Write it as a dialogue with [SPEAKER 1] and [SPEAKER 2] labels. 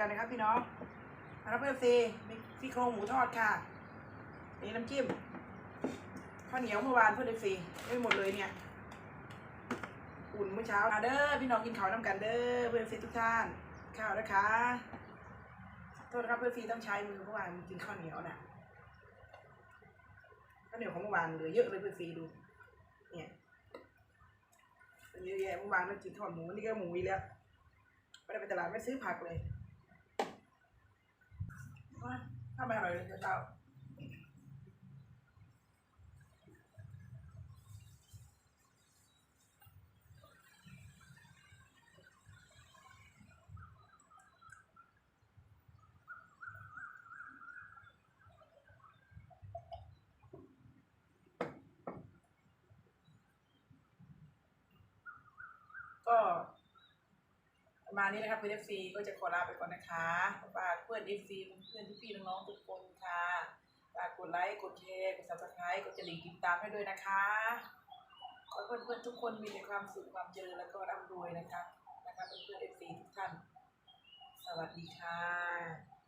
[SPEAKER 1] กันนะครับพี่น้องรับเพื่อนซีมีซี่โครงหมูทอดค่ะนี่น้ำจิ้มข้าวเหนียวเมื่อวานเพื่อนซีไม่หมดเลยเนี่ย อุ่นเมื่อเช้ามาเด้อพี่น้องกินข้าวน้ำกันเด้อเพื่อนซีทุกท่านข้าวนะคะโทษนะครับเพื่อนซีต้องใช้มือเมื่อวานกินข้าวเหนียวน่ะข้าวเหนียวของเมื่อวานเหลือเยอะเลยเพื่อนซีดู เนี่ยเยอะแยะเมื่อวานเรากินทอดหมูนี่ก็หมูอีแล้วไม่ได้ไปตลาดไม่ซื้อผักเลย ถ้าไม่อร่อยเลยเจ้าก็ประมาณนี้นะครับเพื่อนเอฟซีก็จะขอลาไปก่อนนะคะฝากเพื่ อนเอฟซีเพื่อนพี่น้องๆทุกคนค่ะฝากกดไลค์กดแชร์กดซับสไครต์กดกระดิ่งติดตามให้ด้วยนะคะขอให้เพื่อนๆทุกคนมีแต่ความสุขความเจริญและก็ร่ำรวยนะคะนะคะเพื่อนๆเอฟซีทุกท่าน สวัสดีค่ะ